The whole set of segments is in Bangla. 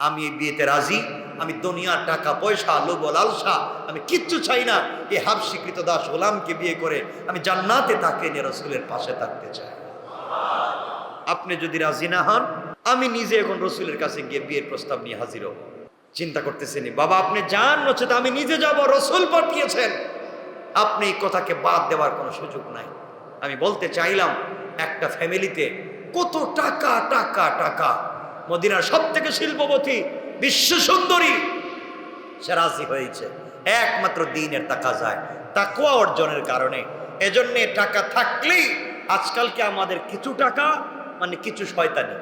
আমি এই বিয়েতে রাজি, আমি দুনিয়ার টাকা, পয়সা, লোভ, লালসা, আমি কিচ্ছু চাই না। এই হাব স্বীকৃত দাস গোলামকে বিয়ে করে আমি জান্নাতে তাকে নিয়ে রসুলের পাশে থাকতে চাই। আপনি যদি রাজি না হন, আমি নিজে এখন রসুলের কাছে গিয়ে বিয়ের প্রস্তাব নিয়ে হাজির হব। চিন্তা করতেছেন বাবা, আপনি যান নচেত আমি নিজে যাব, রসুল পাঠিয়েছেন। আপনি এই কথাকে বাদ দেওয়ার কোনো সুযোগ নাই। আমি বলতে চাইলাম, একটা ফ্যামিলিতে কত টাকা টাকা টাকা মদিনার সব থেকে শিল্পপতি, বিশ্ব সুন্দরী, সে রাজি হয়েছে। একমাত্র দিনের টাকা যায় তাকুয়া অর্জনের কারণে। এজন্যে টাকা থাকলেই আজকালকে আমাদের কিছু টাকা মানে কিছু শয়তানি?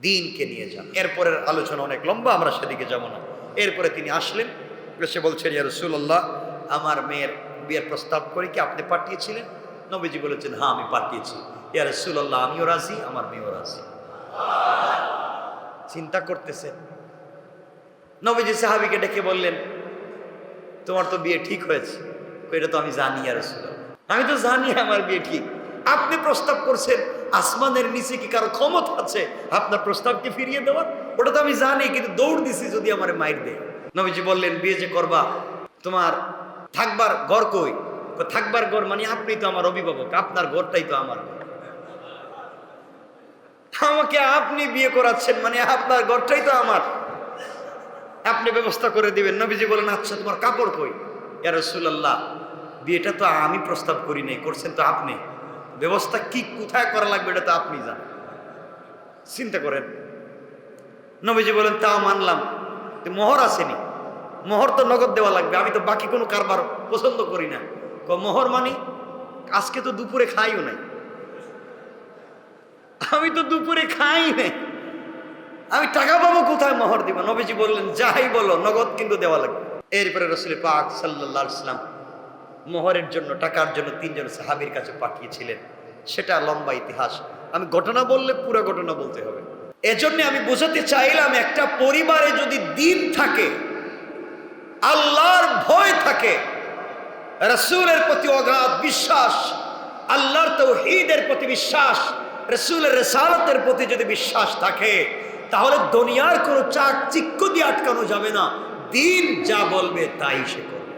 দিনকে নিয়ে যান। এরপরের আলোচনা অনেক লম্বা, আমরা সেদিকে যাব না। এরপরে তিনি আসলেন এসে বলছেন রসুল্লাহ আমার মেয়ের বিয়ের প্রস্তাব করে কি আপনি পাঠিয়েছিলেন? নবীজি বলেছেন হ্যাঁ আমি পাঠিয়েছি। ইয়া রসুল্লাহ আমিও রাজি, আমার মেয়েও রাজি। চিন্তা করতেছেন নবীজি সাহাবিকে ডেকে বললেন তোমার তো বিয়ে ঠিক হয়েছে। এটা তো আমি জানি আর আমি তো জানি আমার বিয়ে ঠিক। আপনি প্রস্তাব করছেন আসমানের নিচে কি কারও ক্ষমতা আছে? আপনার প্রস্তাবকে ফিরিয়ে দেওয়ার? ওটা তো আমি জানি কিন্তু দৌড় দিছি যদি আমার মাইর দেয়। নবীজি বললেন বিয়ে যে করবা তোমার থাকবার ঘর কই, থাকবার ঘর মানে আপনি তো আমার অভিভাবক আপনার ঘরটাই তো আমার ঘর আমাকে আপনি বিয়ে করাচ্ছেন মানে আপনার ঘরটাই তো আমার। আপনি ব্যবস্থা করে দিবেন। নবীজি বলেন আচ্ছা তোমার কাপড় কই? ইয়া রাসূলুল্লাহ, বিয়েটা তো আমি প্রস্তাব করি নাই, করছেন তো আপনি। ব্যবস্থা কি, কোথায় করা লাগবে এটা তো আপনি যান চিন্তা করেন। নবীজি বলেন, তাও মানলাম। মোহর আসেনি। মোহর তো নগদ দেওয়া লাগবে। আমি তো বাকি কোনো কারবার পছন্দ করি না। মোহর মানে আজকে তো দুপুরে খাইও নাই। আমি তো দুপুরে খাই নাই। আমি টাকা পাবো কোথায়? মোহর দিব। নবীজি বললেন, যাই বলো, নগদ কিন্তু দেওয়া লাগবে। এরপরে রসুল পাক সাল্লাহ ইসলাম মোহরের জন্য, টাকার জন্য তিনজন সাহাবির কাছে পাঠিয়েছিলেন। সেটা লম্বা ইতিহাস। আমি ঘটনা বললে পুরো ঘটনা বলতে হবে। এজন্য আমি বোঝাতে চাইলাম, একটা পরিবারে যদি দিন থাকে, আল্লাহর ভয় থাকে, রসুলের প্রতি অগাধ বিশ্বাস, আল্লাহর তৌহিদের প্রতি বিশ্বাস রসুলের রেসালতের প্রতি যদি বিশ্বাস থাকে, তাহলে দুনিয়ার কোনো চাক চিক্ক দিয়ে আটকানো যাবে না। দিন যা বলবে তাই সে করবে।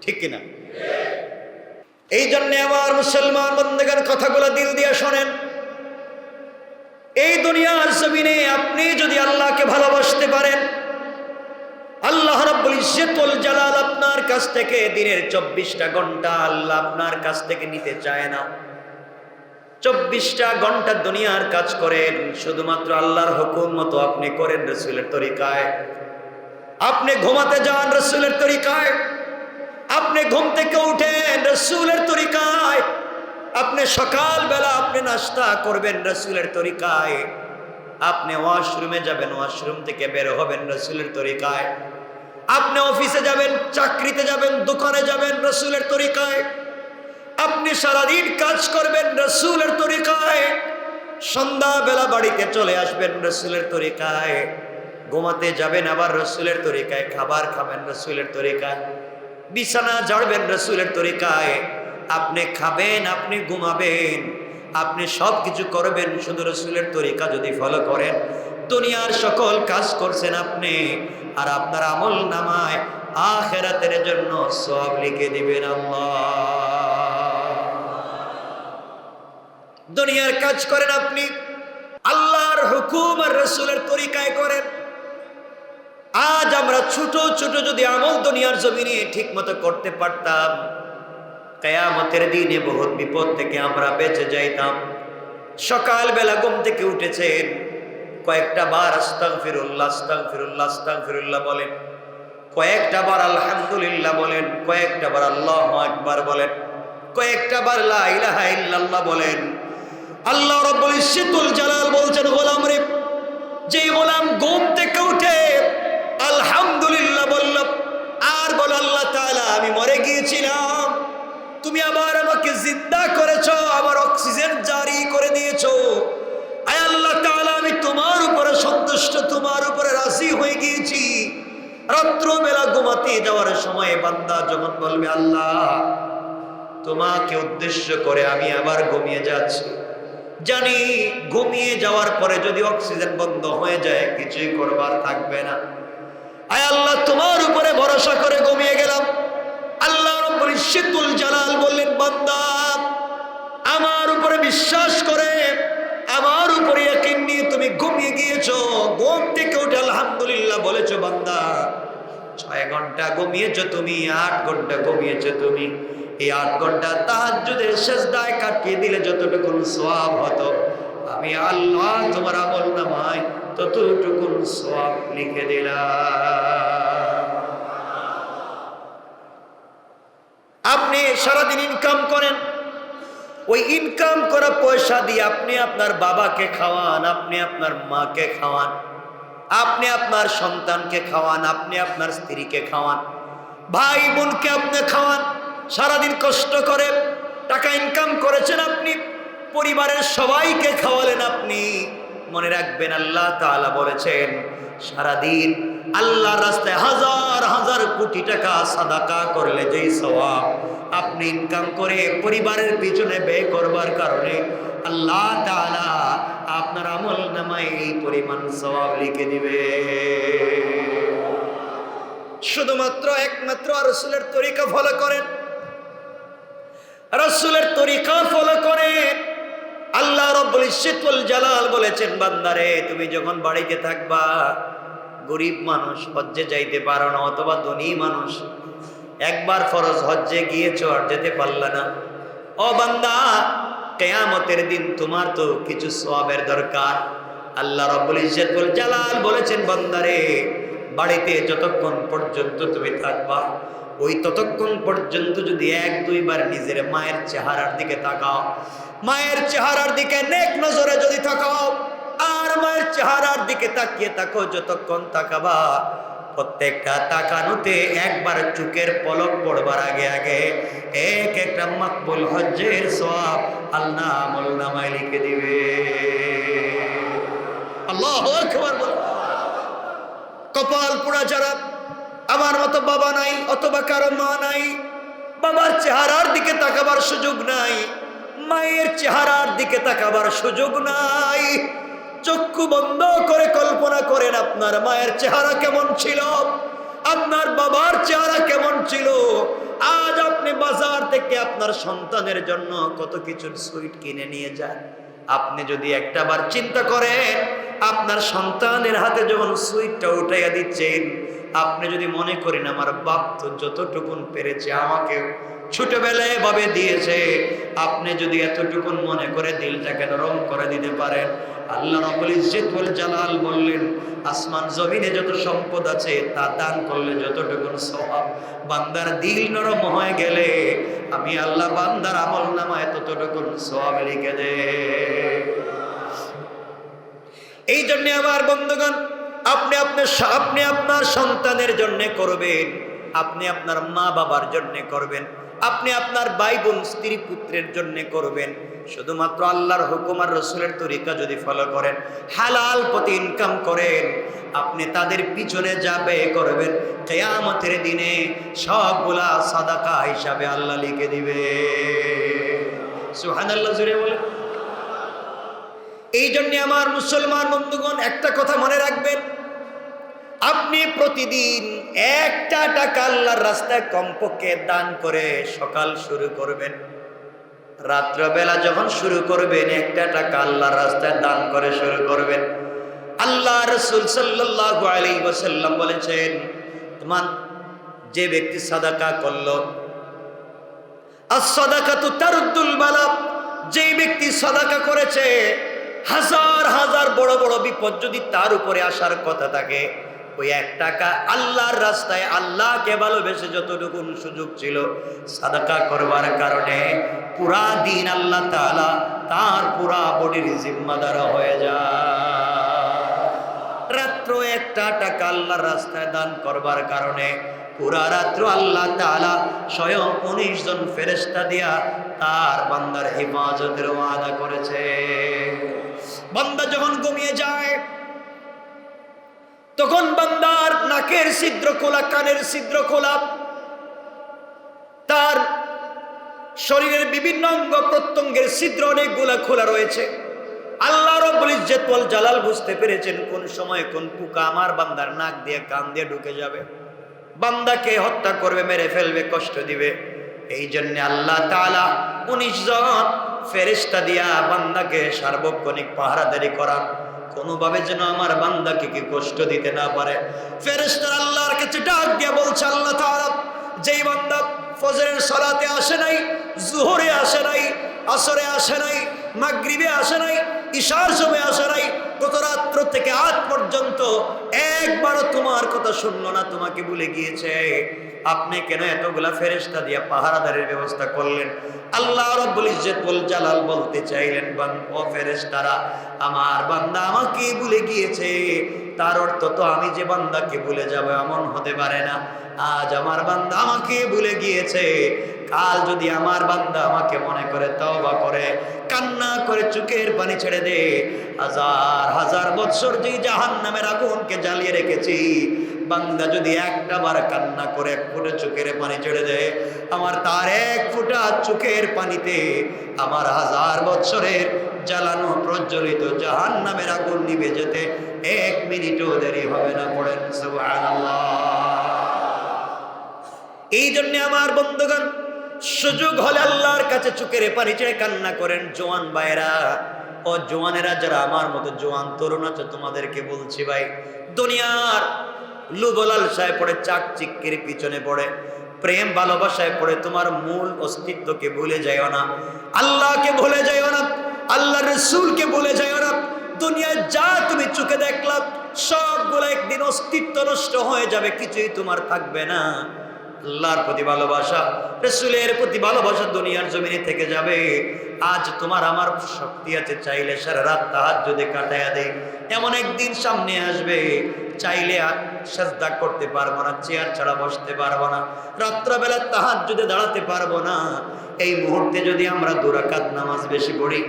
ঠিক কিনা? এই জন্য আমার মুসলমান বন্ধুগণ, কথাগুলো দিল দিয়ে শোনেন। এই দুনিয়ার জমিনে আপনি যদি আল্লাহকে ভালোবাসতে পারেন, আল্লাহ রাব্বুল ইজ্জতুল জালাল আপনার কাছ থেকে দিনের চব্বিশটা ঘণ্টা আল্লাহ আপনার কাছ থেকে নিতে চায় না। চব্বিশটা ঘণ্টা দুনিয়ার কাজ করেন, শুধুমাত্র আল্লাহর হুকুম মতো আপনি করেন রসুলের তরিকায়। আপনি ঘুমাতে যান রসুলের তরিকায়। আপনি ঘুম থেকে উঠেন রসুলের তরিকায়। আপনি সকালবেলা আপনি নাস্তা করবেন রসুলের তরিকায়। আপনি ওয়াশরুমে যাবেন, ওয়াশরুম থেকে বের হবেন রসুলের তরিকায়। আপনি অফিসে যাবেন, চাকরিতে যাবেন, দোকানে যাবেন রসুলের তরিকায়। আপনি সারাদিন কাজ করবেন রসুলের তরিকায়, সন্ধ্যাবেলা বাড়িতে চলে আসবেন রসুলের তরিকায়, ঘুমাতে যাবেন আবার রসুলের তরিকায়, খাবার খাবেন রসুলের তরিকায়, বিছানা ঝাড়বেন রসুলের তরিকায়, আপনি খাবেন, আপনি ঘুমাবেন, আপনি সব কিছু করবেন, শুধু রসুলের তরিকা যদি ফলো করেন। দুনিয়ার সকল কাজ করছেন আপনি, আর আপনার আমল নামায় আখেরাতের জন্য সব লিখে দিবেন আল্লাহ। দুনিয়ার কাজ করেন আপনি। আল্লাহর হুকুম আর রসুলের তরিকায় করেন। আজ আমরা ছোট ছোট যদি আমল দুনিয়ার জমিনে ঠিক মতো করতে পারতাম, কেয়ামতের দিনে বহুত বিপদ থেকে আমরা বেঁচে যাইতাম। সকালবেলা ঘুম থেকে উঠেছেন, কয়েকটা বার আস্তাং ফিরুল্লাহ আস্তাং ফিরুল্লাহ আস্তাং ফিরুল্লাহ বলেন। কয়েকটা বার আলহামদুলিল্লাহ বলেন, কয়েকটা বার আল্লাহ আকবার বলেন, কয়েকটা বার লা ইলাহা বলেন। আল্লাহ রাব্বুল ইজ্জতুল জালাল বলছেন, গোলাম রে যে গোলাম ঘুম থেকে উঠে আলহামদুলিল্লাহ বলল, আর বল আল্লাহ তাআলা, আমি মরে গিয়েছিলাম। তুমি আবার আমাকে জিন্দা করেছ আমার অক্সিজেন জারি করে দিয়েছ। আয় আল্লাহ তাআলা, আমি তোমার উপরে সন্তুষ্ট, তোমার উপরে রাজি হয়ে গিয়েছি। রাত্রবেলা ঘুমাতে যাওয়ার সময় বান্দা যখন বলবে, আল্লাহ, তোমাকে উদ্দেশ্য করে আমি আবার ঘুমিয়ে যাচ্ছি। জানি ঘুমিয়ে যাওয়ার পরে যদি অক্সিজেন বন্ধ হয়ে যায়, কিছুই করবার থাকবে না। আয় আল্লাহ, তোমার উপরে ভরসা করে ঘুমিয়ে গেলাম। আল্লাহ ইজ্জতুল জালাল বললেন, বান্দা, আমার উপরে বিশ্বাস করে, আমার উপরে ইয়াকিন নিয়ে তুমি ঘুমিয়ে গিয়েছো, ঘুম থেকে উঠে আলহামদুলিল্লাহ বলেছ, বান্দা, ছয় ঘণ্টা ঘুমিয়েছো তুমি, আট ঘণ্টা ঘুমিয়েছো তুমি। এই আট ঘণ্টা তাহাজ্জুদের শেষদায় কাটিয়ে দিলে যতটুকু সওয়াব হতো, আমি আল্লাহ তোমার আমল নামায় ততটুকুন সওয়াব লিখে দিলাম। আপনি সারাদিন ইনকাম করেন, ওই ইনকাম করা পয়সা দিয়ে আপনি আপনার বাবাকে খাওয়ান, আপনি আপনার মাকে খাওয়ান, আপনি আপনার সন্তানকে খাওয়ান, আপনি আপনার স্ত্রীকে খাওয়ান, ভাই বোনকে আপনি খাওয়ান সারাদিন কষ্ট করে, টাকা ইনকাম করেছেন আপনি, পরিবারের সবাইকে খাওয়ালেন আপনি। মনে রাখবেন আল্লাহ তাআলা বলেছেন, সারাদিন আল্লাহর রাস্তায় হাজার হাজার কোটি টাকা সাদাকা করলে যেই সওয়াব আপনি ইনকাম করে পরিবারের পিছনে ব্যয় করবার কারণে আল্লাহ তাআলা আপনার আমল নামায় এই পরিমাণ সওয়াব লিখে দিবে। শুধুমাত্র একমাত্র রসুলের তরিকা ফলো করেন। রসুলের তরিকা ফলো করেন আল্লাহ রব্বুল জালাল বলেছেন বান্দারে তুমি যখন বাড়িতে থাকবা, গরিব মানুষ, হজ্জে যাইতে পারো না, অথবা ধনী মানুষ, একবার ফরজ হজ্জে গিয়েছো আর যেতে পারলা না। ও বান্দা, কেয়ামতের দিন তোমার তো কিছু সওয়াবের দরকার। আল্লাহ রব্বুল ইজ্জতুল জালাল বলেছেন বান্দারে বাড়িতে যতক্ষণ পর্যন্ত তুমি থাকবা ওই ততক্ষণ পর্যন্ত যদি এক, দুইবার নিজের মায়ের চেহারার দিকে তাকাও, মায়ের চেহারার দিকে নেক নজরে যদি তাকাও, আর মায়ের চেহারার দিকে তাকিয়ে থাকো, যতক্ষণ তাকাবা, প্রত্যেকটা তাকানোতে একবার চুকের পলক পড়বার আগে আগে এক একটা মাকবুল হজ্জের সব আল্লাহ আমল নামায় লিখে দিবে। আল্লাহ কপাল পোড়া যারা আমার মতো বাবা নাই, অথবা কারও মা নাই, বাবার চেহারার দিকে তাকাবার সুযোগ নাই, মায়ের চেহারার দিকে তাকাবার সুযোগ নাই। চক্ষু বন্ধ করে কল্পনা করেন আপনার মায়ের চেহারা কেমন ছিল, আপনার বাবার চেহারা কেমন ছিল। আজ আপনি বাজার থেকে আপনার সন্তানের জন্য কত কিছুর সুইট কিনে নিয়ে যান। আপনি যদি একটা বার চিন্তা করেন, আপনার সন্তানের হাতে যখন সুইটটা উঠাইয়া দিচ্ছেন আপনি যদি মনে করেন আমার বাপ তো যতটুকুন পেরেছে, আমাকে ছোটবেলায় ভাবে দিয়েছে, আপনি যদি এতটুকুন মনে করে দিলটাকে নরম করে দিতে পারেন। আল্লাহ রব্বুল ইজ্জত ওয়াল জালাল বললেন, আসমান জমিনে যত সম্পদ আছে তা দান করলে যতটুকুন সওয়াব, বান্দার দিল নরম হয়ে গেলে আমি আল্লাহ বান্দার আমল নামায় ততটুকুন সওয়াব লিখে দে। এই জন্য আমার বন্ধুগণ আপনি আপনার আপনি আপনার সন্তানের জন্য করবেন, আপনি আপনার মা বাবার জন্য করবেন, আপনি আপনার ভাই বোন স্ত্রী পুত্রের জন্য করবেন। শুধুমাত্র আল্লাহর হুকুম আর রসুলের তরিকা যদি ফলো করেন, হালাল পথে ইনকাম করেন, আপনি তাদের পিছনে যাবে, করবেন। কেয়ামতের দিনে সবগুলা সাদাকা হিসাবে আল্লাহ লিখে দিবে। সুহান আল্লাহ জুড়ে বলে এই জন্যে আমার মুসলমান বন্ধুগণ, একটা কথা মনে রাখবেন। আপনি প্রতিদিন একটা টাকা আল্লাহর রাস্তায় কমপক্ষে দান করে সকাল শুরু করবেন। রাত্রবেলা যখন শুরু করবেন, একটা টাকা আল্লাহর রাস্তায় দান করে শুরু করবেন। আল্লাহ রসুল সাল্লাহ আলী ওসাল্লাম বলেছেন, তোমার যে ব্যক্তি সাদাকা করল সাদাকা তো তারুদ্দুল বালা যে ব্যক্তি সাদাকা করেছে, হাজার হাজার বড় বড় বিপদ যদি তার উপরে আসার কথা থাকে ওই এক টাকা আল্লাহর রাস্তায় আল্লাহকে ভালোবেসে যতটুকু সুযোগ ছিল সাদাকা করবার কারণে পুরা দিন আল্লাহ তাআলা তার পুরা বডির জিম্মাদার হয়ে যায়। রাত্র একটা টাকা আল্লাহর রাস্তায় দান করবার কারণে পুরা রাত্র আল্লাহ তাআলা স্বয়ং উনিশ জন ফেরেস্তা দিয়া তার বান্দার হেফাজতের ওয়াদা করেছে। বান্দা যখন ঘুমিয়ে যায় তখন বান্দার নাকের ছিদ্র খোলা কানের ছিদ্র খোলা তার শরীরের বিভিন্ন অঙ্গ প্রত্যঙ্গের ছিদ্র অনেকগুলা খোলা রয়েছে। রব্বুল ইজ্জত জালাল বুঝতে পেরেছেন কোন সময় কোন পোকা আমার বান্দার নাক দিয়ে, কান দিয়ে ঢুকে যাবে। বান্দাকে হত্যা করবে, মেরে ফেলবে, কষ্ট দিবে। এই জন্য আল্লাহ তাআলা উনিশ জন ফেরেশতা দিয়া বান্দাকে সার্বক্ষণিক পাহারাদারি করান। কোনোভাবে যেন আমার বান্দাকে কি কষ্ট দিতে না পারে। ফেরেস্তার আল্লাহর কাছে ডাক দিয়ে বলছে, আল্লাহ যেই বান্দা ফজরের সালাতে আসে নাই, জুহরে আসে নাই, আসরে আসে নাই, মাগরিবে আসে নাই ঈশার সময় আসে নাই। গত রাত্র থেকে আজ পর্যন্ত একবারও তোমার কথা শুনলো না, তোমাকে ভুলে গিয়েছে, আপনি কেন এতগুলা ফেরেশতা দিয়ে পাহারাদারের ব্যবস্থা করলেন? আল্লাহ জালাল বলতে চাইলেন ও ফেরেশতারা, আমার বান্দা আমাকে ভুলে গিয়েছে, তার অর্থ তো আমি যে বান্দাকে ভুলে যাব এমন হতে পারে না। আজ আমার বান্দা আমাকে ভুলে গিয়েছে কাল যদি আমার বান্দা আমাকে মনে করে তওবা করে, কান্না করে চোখের পানি ছেড়ে দে, হাজার হাজার বৎসর যে জাহান নামের আগুনকে জ্বালিয়ে রেখেছি, বান্দা যদি একটা বার কান্না করে এক ফুটে চোখের পানি ছেড়ে দেয় আমার তার এক ফুটা চোখের পানিতে আমার হাজার বৎসরের জ্বালানো প্রজ্বলিত জাহান নামের আগুন নিভে যেতে এক মিনিটও দেরি হবে না পড়েন এই জন্য আমার বন্ধুগণ সুযোগ হলে আল্লাহর কাছে চুকের পানি চেয়ে কান্না করেন, জোয়ান ভাইরা ও জোয়ানেরা যারা আমার মতো জোয়ান, তরুণ আছে, তোমাদেরকে বলছি ভাই, দুনিয়ার লুবলাল সাহেব পড়ে চাক চিক্কির পিছনে পড়ে, প্রেম ভালোবাসায় পড়ে, তোমার মূল অস্তিত্বকে ভুলে যাইও না, আল্লাহকে ভুলে যাইও না আল্লাহ রসুলকে ভুলে যাইও না, দুনিয়ায় যা তুমি চোখে দেখলাম সবগুলো একদিন অস্তিত্ব নষ্ট হয়ে যাবে, কিছুই তোমার থাকবে না। আল্লাহর প্রতি ভালোবাসা, রসুলের প্রতি ভালোবাসা দুনিয়ার জমিনে থেকে যাবে। আজ তোমার আমার শক্তি আছে, চাইলে সারা রাত তাহার যদি কাটাইয়া দেয় এমন একদিন সামনে আসবে, চাইলে আর সাজদা করতে পারব না, চেয়ার ছাড়া বসতে পারব না, রাত্রবেলা তাহার যদি দাঁড়াতে পারব না। এই মুহূর্তে যদি আমরা দুরাকাত নামাজ বেশি পড়ি,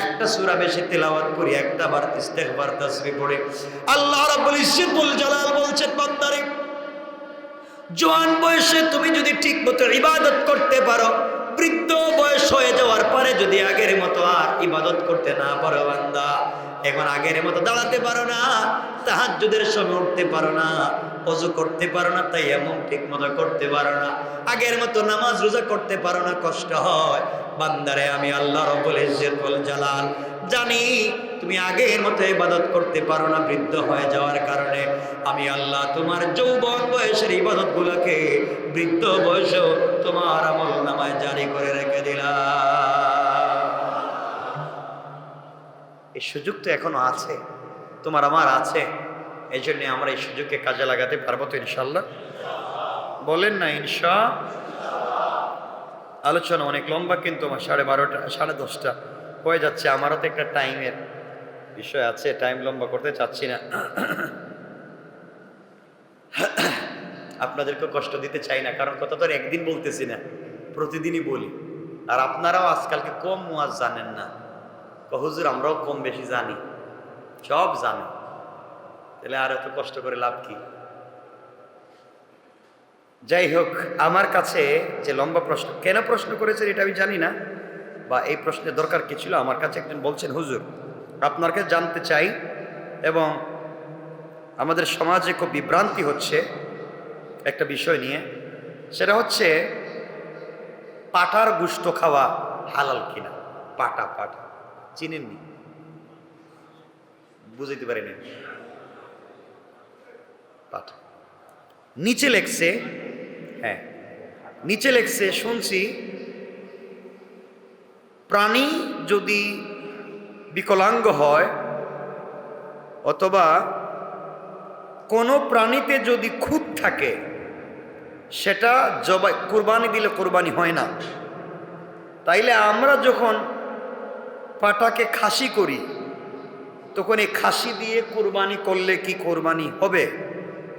একটা সুরা বেশি তেলাওয়াত করি, একটা বার ইস্তেগফার, তাসবিহ পড়ি। আল্লাহ রাব্বুল ইজ্জতুল জালাল বলছেন, বান্দারে জোয়ান বয়সে তুমি যদি ঠিক মতো ইবাদত করতে পারো, বৃদ্ধ বয়স হয়ে যাওয়ার পরে যদি আগের মতো আর ইবাদত করতে না পারো বান্দা, এখন আগের মতো দাঁড়াতে পারো না, তাহাজ্জুদের সময় উঠতে পারো না, অজু করতে পারো না তাই এমন ঠিক মতো করতে পারো না, আগের মতো নামাজ রোজা করতে পারো না, কষ্ট হয়। বান্দারে, আমি আল্লাহ রব্বুল ইজ্জতুল জালাল। জানি তুমি আগের মতো ইবাদত করতে পারো না, বৃদ্ধ হয়ে যাওয়ার কারণে। আমি আল্লাহ তোমার যৌবন বয়সের ইবাদত গুলোকে বৃদ্ধ বয়সেও তোমার আমল নামায় জারি করে রেখে দিলাম। এই সুযোগ তো এখনও আছে, তোমার আমার আছে। এই জন্য আমরা এই সুযোগকে কাজে লাগাতে পারব তো ইনশাল্লাহ বলেন না ইনশা। আলোচনা অনেক লম্বা, কিন্তু আমার সাড়ে বারোটা, সাড়ে দশটা হয়ে যাচ্ছে, আমারও তো একটা টাইমের। বিষয় আছে টাইম লম্বা করতে চাচ্ছি না। আপনাদেরকে কষ্ট দিতে চাই না, কারণ কথা তো একদিন বলতেছি না, প্রতিদিনই বলি। আর আপনারাও আজকালকে কম মুয়াজ জানেন না। হুজুর, আমরাও কম বেশি জানি। সব জানে। তাহলে আর এত কষ্ট করে লাভ কি? যাই হোক, আমার কাছে যে লম্বা প্রশ্ন, কেন প্রশ্ন করেছেন এটা আমি জানি না, বা এই প্রশ্নের দরকার কি ছিল, আমার কাছে একজন বলছেন, হুজুর আপনার কাছে জানতে চাই এবং আমাদের সমাজে খুব বিভ্রান্তি হচ্ছে একটা বিষয় নিয়ে। সেটা হচ্ছে পাটার গুষ্ট খাওয়া হালাল কিনা? পাটা পাটা। চিনেননি? বুঝতে পারেনি। পাটা। নিচে লেখছে হ্যাঁ নিচে লেখছে, শুনছি, প্রাণী যদি বিকলাঙ্গ হয়, অথবা কোনো প্রাণীতে যদি খুঁত থাকে, সেটা জবাই, কোরবানি দিলে কোরবানি হয় না। তাইলে আমরা যখন পাটাকে খাসি করি, তখন এই খাসি দিয়ে কোরবানি করলে কি কোরবানি হবে?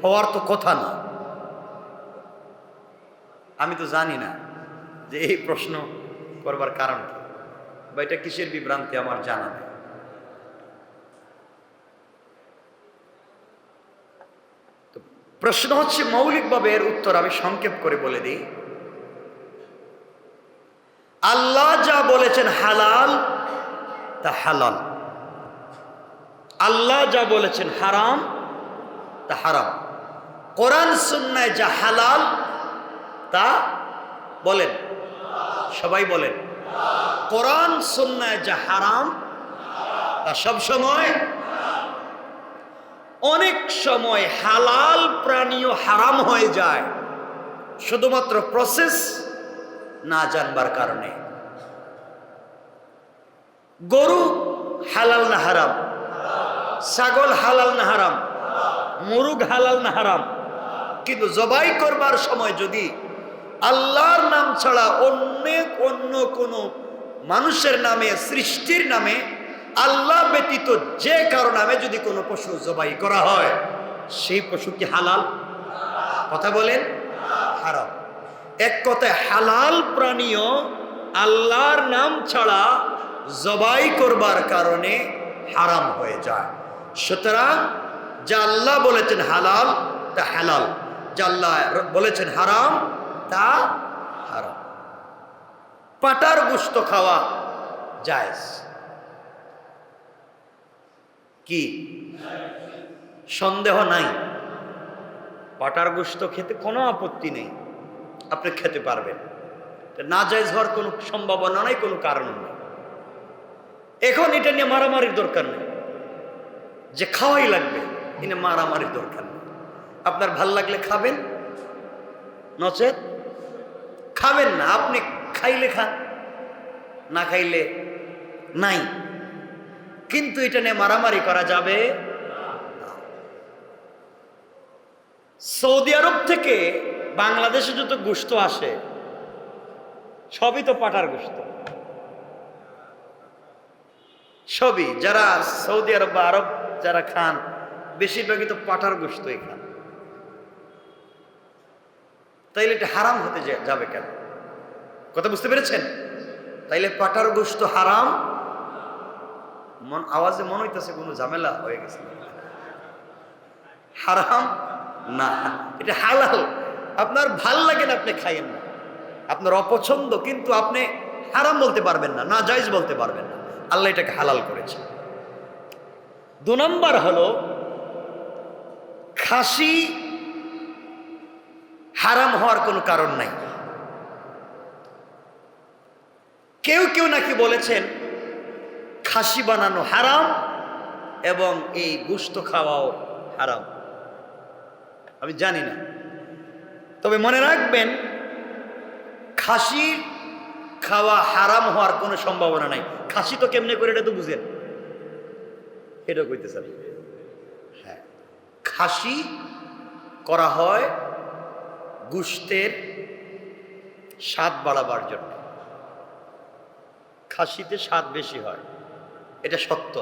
হওয়ার তো কথা না। আমি তো জানি না যে এই প্রশ্ন করবার কারণ কি, বা এটা কিসের বিভ্রান্তি আমার জানা নেই তো প্রশ্ন হচ্ছে মৌলিকভাবে এর উত্তর আমি সংক্ষেপ করে বলে দিই। আল্লাহ যা বলেছেন হালাল, তা হালাল। আল্লাহ যা বলেছেন হারাম, তা হারাম। কোরআন সুন্নায় যা হালাল, তা বলেন। সবাই বলেন। কোরআন সুন্নায় যা হারাম, তা সব সময় অনেক সময় হালাল প্রাণীও হারাম হয়ে যায়। শুধুমাত্র প্রসেস না জানবার কারণে। গরু হালাল না হারাম? ছাগল হালাল না হারাম? মুরুগ হালাল না হারাম? কিন্তু জবাই করবার সময় যদি আল্লাহর নাম ছাড়া অন্য অন্য কোনো মানুষের নামে, সৃষ্টির নামে আল্লাহ ব্যতীত যে কারও নামে যদি কোনো পশু জবাই করা হয়, সেই পশু কি হালাল? কথা বলেন, হারাম। এক কথায় হালাল প্রাণীও আল্লাহর নাম ছাড়া জবাই করবার কারণে হারাম হয়ে যায়। সুতরাং যা আল্লাহ বলেছেন হালাল, তা হালাল। যা আল্লাহ বলেছেন হারাম, তা হারাম। পাটার গুস্ত খাওয়া জায়েজ। কি? সন্দেহ নাই। পাটার গোস্ত খেতে কোনো আপত্তি নেই। আপনি খেতে পারবেন। না জায়জ হওয়ার কোনো সম্ভাবনা নাই, কোনো কারণ নেই। এখন এটা নিয়ে মারামারির দরকার নেই। যে খাওয়াই লাগবে এটা মারামারির দরকার নেই। আপনার ভালো লাগলে খাবেন। নচেত খাবেন না। আপনি খাইলে খান, না খাইলে নাই। কিন্তু এটা নিয়ে মারামারি করা যাবে সৌদি আরব থেকে বাংলাদেশে যত গোস্ত আসে, সবই তো পাটার গোস্ত। সবই, যারা সৌদি আরব বা আরব যারা খান, বেশিরভাগই তো পাটার গোস্তই খান। তাইলে এটা হারাম হতে যাবে কেন? কথা বুঝতে পেরেছেন? তাইলে পাটার গোস্ত হারাম মন, আওয়াজে মনে হইতেছে, কোনো ঝামেলা হয়ে গেছে। হারাম? না। এটা হালাল। আপনার ভালো লাগে না, আপনি খাইয়েন না। আপনার অপছন্দ, কিন্তু আপনি হারাম বলতে পারবেন না না জায়জ বলতে পারবেন না। আল্লাহ এটাকে হালাল করেছে। দু নম্বর হলো, খাসি হারাম হওয়ার কোনো কারণ নাই। কেউ কেউ নাকি বলেছেন খাসি বানানো হারাম এবং এই গুস্ত খাওয়াও হারাম। আমি জানি না। তবে মনে রাখবেন, খাসি খাওয়া হারাম হওয়ার কোনো সম্ভাবনা নাই। খাসি তো কেমনে করে এটা তো বুঝেন। এটা কইতে চাই হ্যাঁ। খাসি করা হয় গুস্তের স্বাদ বাড়াবার জন্য। খাসিতে স্বাদ বেশি হয়। এটা সত্য।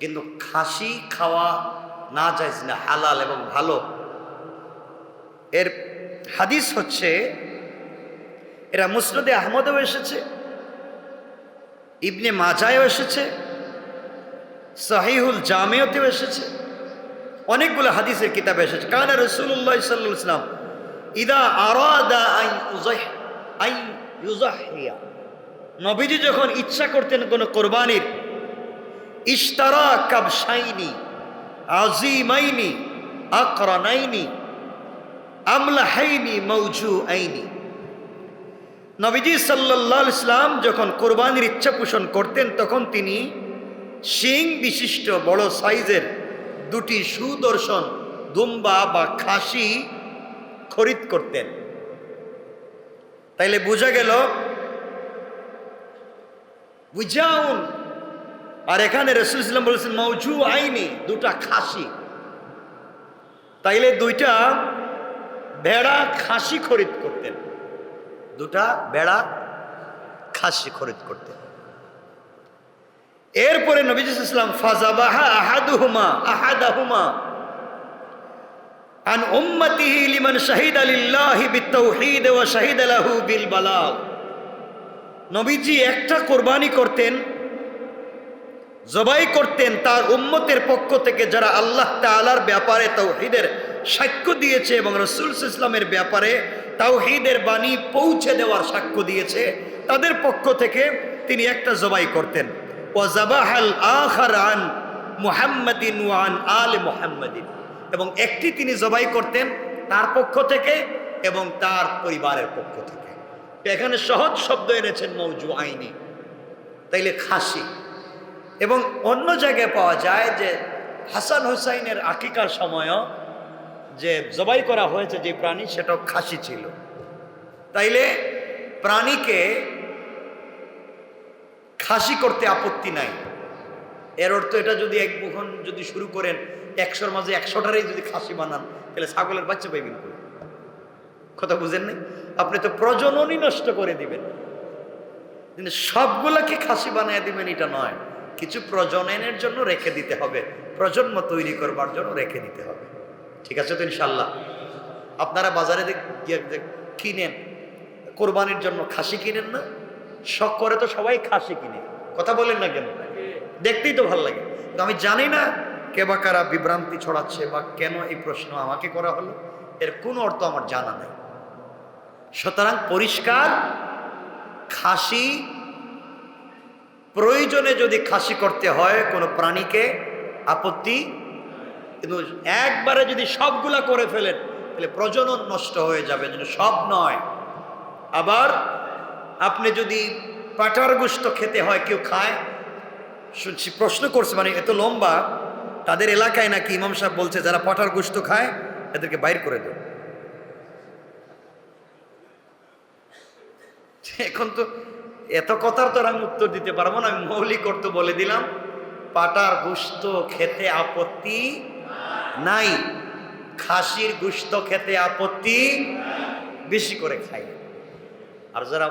কিন্তু খাসি খাওয়া না যায় না, হালাল এবং ভালো। এর হাদিস হচ্ছে, এরা মুসরদে আহমদেও এসেছে, ইবনে মাজায়ও এসেছে, সাহিহুল জামেওতেও এসেছে, অনেকগুলো হাদিসের কিতাবে এসেছে। কানা রসুল্লাহ সাল্লাহ ইসলাম ইদা ইউজাহিয়া নবীজি যখন ইচ্ছা করতেন কোনো কোরবানির, ইশতারা কাবসাইনি আজিমাইনি, আকরানাইনি, আমলাহাইনি মৌজু আইনি নবীজি সাল্লাহ ইসলাম যখন কোরবানির ইচ্ছা পোষণ করতেন, তখন তিনি শিং বিশিষ্ট বড় সাইজের দুটি সুদর্শন দুম্বা বা খাসি খরিদ করতেন। তাইলে বোঝা গেল উজাউন আর এখানে রসুল ইসলাম বলেছেন মৌজু আইনি, দুটা খাসি। তাইলে দুইটা ভেড়া খাসি খরিদ করতেন। দুটা ভেড়া খাসি খরিদ করতেন। এরপরে নবীজ ইসলাম ফাজাবাহা আহাদুহুমা, আহাদাহুমা, আন উম্মতিহি লিমান শাহিদ আলিল্লাহি বিত্তাউহীদ ওয়া শাহিদ লাহু বিল বালাগ। নবীজি একটা কোরবানি করতেন, জবাই করতেন তার উম্মতের পক্ষ থেকে যারা আল্লাহ তাআলার ব্যাপারে তৌহিদের সাক্ষ্য দিয়েছে এবং রসুল ইসলামের ব্যাপারে তাওহিদের বাণী পৌঁছে দেওয়ার সাক্ষ্য দিয়েছে, তাদের পক্ষ থেকে তিনি একটা জবাই করতেন। ও জাবাহাল আন মুহাম্মাদিন ওয়ান আল মুহাম্মাদিন। এবং একটি তিনি জবাই করতেন তার পক্ষ থেকে এবং তার পরিবারের পক্ষ থেকে। এখানে সহজ শব্দ এনেছেন মৌজু আইনি। তাইলে খাসি। এবং অন্য জায়গায় পাওয়া যায় যে হাসান হুসাইনের আকিকার সময়ও যে জবাই করা হয়েছে যে প্রাণী, সেটাও খাসি ছিল। তাইলে প্রাণীকে খাসি করতে আপত্তি নাই। এর অর্থ এটা যদি এক মুখন যদি শুরু করেন, একশোর মাঝে একশোটারই যদি খাসি বানান, তাহলে ছাগলের বাচ্চা পাইবেন কথা বুঝেন নাই? আপনি তো প্রজননই নষ্ট করে দিবেন। কিন্তু সবগুলাকে খাসি বানিয়ে দিবেন এটা নয়। কিছু প্রজননের জন্য রেখে দিতে হবে। প্রজন্ম তৈরি করবার জন্য রেখে দিতে হবে। ঠিক আছে তো ইনশাল্লাহ আপনারা বাজারে কিনেন। কোরবানির জন্য খাসি কিনেন না। শখ করে তো সবাই খাসি কিনে। কথা বলেন না কেন? দেখতেই তো ভালো লাগে। তো আমি জানি না কে বা কারা বিভ্রান্তি ছড়াচ্ছে বা কেন এই প্রশ্ন আমাকে করা হলো। এর কোনো অর্থ আমার জানা নেই। সুতরাং পরিষ্কার, খাসি, প্রয়োজনে যদি খাসি করতে হয় কোনো প্রাণীকে আপত্তি? কিন্তু একবারে যদি সবগুলা করে ফেলেন, তাহলে প্রজনন নষ্ট হয়ে যাবে, যেন সব নয়। আবার আপনি যদি পাটার গোস্ত খেতে হয়, কেউ খায়? শুনছি, প্রশ্ন করছে মানে এত লম্বা, তাদের এলাকায় নাকি ইমাম সাহেব বলছে, যারা পাটার গোস্ত খায়, এদেরকে বাইর করে দেয় এখন তো এত কথার তো আমি উত্তর দিতে পারব না, আমি মৌলিক অর্থ বলে দিলাম। পাটার গুস্ত খেতে আপত্তি নাই। খাসির গুস্ত খেতে আপত্তি বেশি করে খাই। আর যারা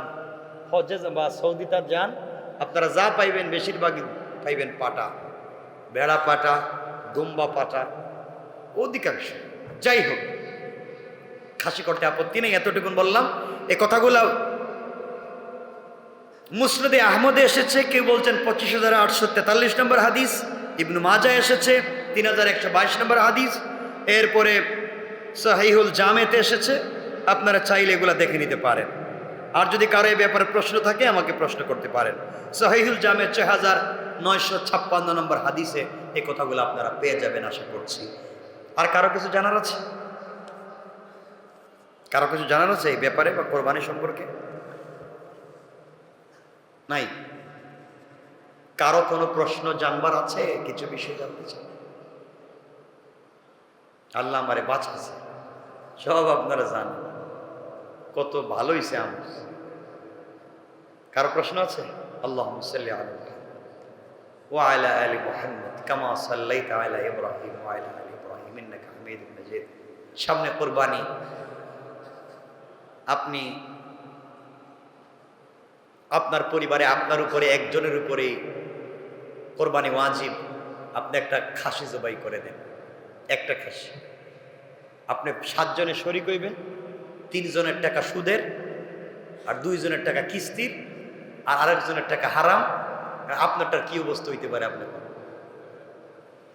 হজে বা সৌদিতে যান, আপনারা যা পাইবেন বেশিরভাগই পাইবেন পাটা। বেড়া পাটা, দুম্বা পাটা, অধিকাংশ। যাই হোক, খাসি করতে আপত্তি নেই, এতটুকুন বললাম। এ কথাগুলো মুসনদে আহমদে এসেছে, কেউ বলছেন পঁচিশ হাজার আটশো তেতাল্লিশ নম্বর হাদিস, ইবনু মাজা এসেছে, তিন হাজার একশো বাইশ নম্বর হাদিস, এরপরে সাহিহুল জামেতে এসেছে, আপনারা চাইলে এগুলো দেখে নিতে পারেন। আর যদি কারও এই ব্যাপারে প্রশ্ন থাকে, আমাকে প্রশ্ন করতে পারেন। সাহিহুল জামে ছয় হাজার নয়শো ছাপ্পান্ন নম্বর হাদিসে এই কথাগুলো আপনারা পেয়ে যাবেন, আশা করছি। আর কারও কিছু জানার আছে? কারও কিছু জানার আছে এই ব্যাপারে বা কোরবানি সম্পর্কে? নাই কারো কোনো প্রশ্ন জানবার আছে কিছু বিষয় জানতে চান আল্লাহ আমারে বাঁচাছে সব আপনারা জানেন কত ভালো হয়েছে আমার কারো প্রশ্ন আছে আল্লাহ সাল্লি আলা وعلى آل محمد كما صليت على إبراهيم وعلى آل إبراهيم إنك حميد مجيد সামনে কোরবানি আপনি আপনার পরিবারে আপনার উপরে, একজনের উপরে কোরবানি ওয়াজিব, আপনি একটা খাসি জবাই করে দেন। একটা খাসি। আপনি সাতজনে শরিক হইবেন, তিনজনের টাকা সুদের, আর দুইজনের টাকা কিস্তির, আর আরেকজনের টাকা হারাম। আপনারটার কি অবস্থা হইতে পারে আপনার?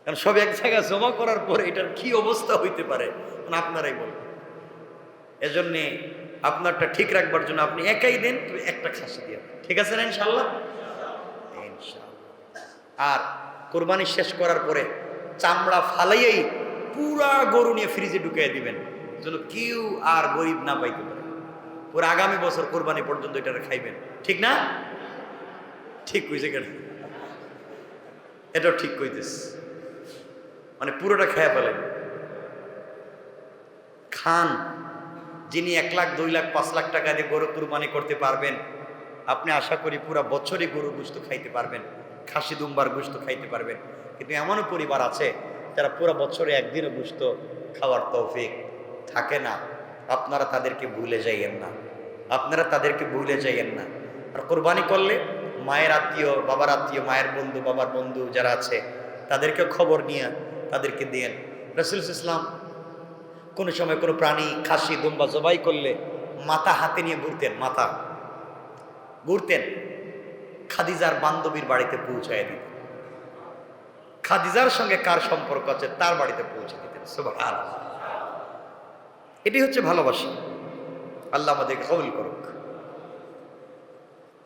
কারণ সব এক জায়গায় জমা করার পরে এটার কি অবস্থা হইতে পারে? আপনারাই বলবেন। এজন্যে আপনারটা ঠিক রাখবার জন্য আপনি একাই দেন তবে একটা খাসি দিয়ে ঠিক আছে না ইনশাল্লাহ ইনশাল্লাহ আর কোরবানি শেষ করার পরে চামড়া ফালাইয়াই পুরা গরু নিয়ে ফ্রিজে ঢুকিয়ে দিবেন, যেন কেউ আর গরিব না পাইতে পারে। পুরো আগামী বছর কোরবানি পর্যন্ত এটা খাইবেন। ঠিক না? ঠিক কইছে কেন? এটাও ঠিক কইতেস মানে পুরোটা খেয়ে ফেলেন। খান যিনি এক লাখ, দুই লাখ, পাঁচ লাখ টাকা দিয়ে গরু কুরবানি করতে পারবেন, আপনি আশা করি পুরো বছরই গরুর গুস্ত খাইতে পারবেন, খাসি দুম্বার গুস্ত খাইতে পারবেন। কিন্তু এমনও পরিবার আছে, যারা পুরো বছরে একদিনও গুস্ত খাওয়ার তৌফিক থাকে না। আপনারা তাদেরকে ভুলে যাইয়েন না। আপনারা তাদেরকে ভুলে যাইয়েন না। আর কোরবানি করলে মায়ের আত্মীয়, বাবার আত্মীয়, মায়ের বন্ধু, বাবার বন্ধু যারা আছে, তাদেরকে খবর নিয়ে তাদেরকে দিয়েন। রসুল ইসলাম কোনো সময় কোনো প্রাণী খাসি দুম্বা জবাই করলে মাথা হাতে নিয়ে ঘুরতেন মাথা ঘুরতেন খাদিজার বান্ধবীর বাড়িতে পৌঁছায় দিতেন খাদিজার সঙ্গে কার সম্পর্ক আছে তার বাড়িতে পৌঁছে দিতেন সুবহান এটি হচ্ছে ভালোবাসা আল্লাহ আমাদেরকে কবুল করুক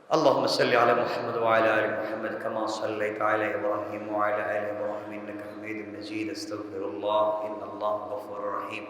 اللهم صل على محمد وعلى ال محمد كما صليت على ابراهيم وعلى ال ابراهيم انك حميد مجيد استغفر الله إن الله غفور رحيم.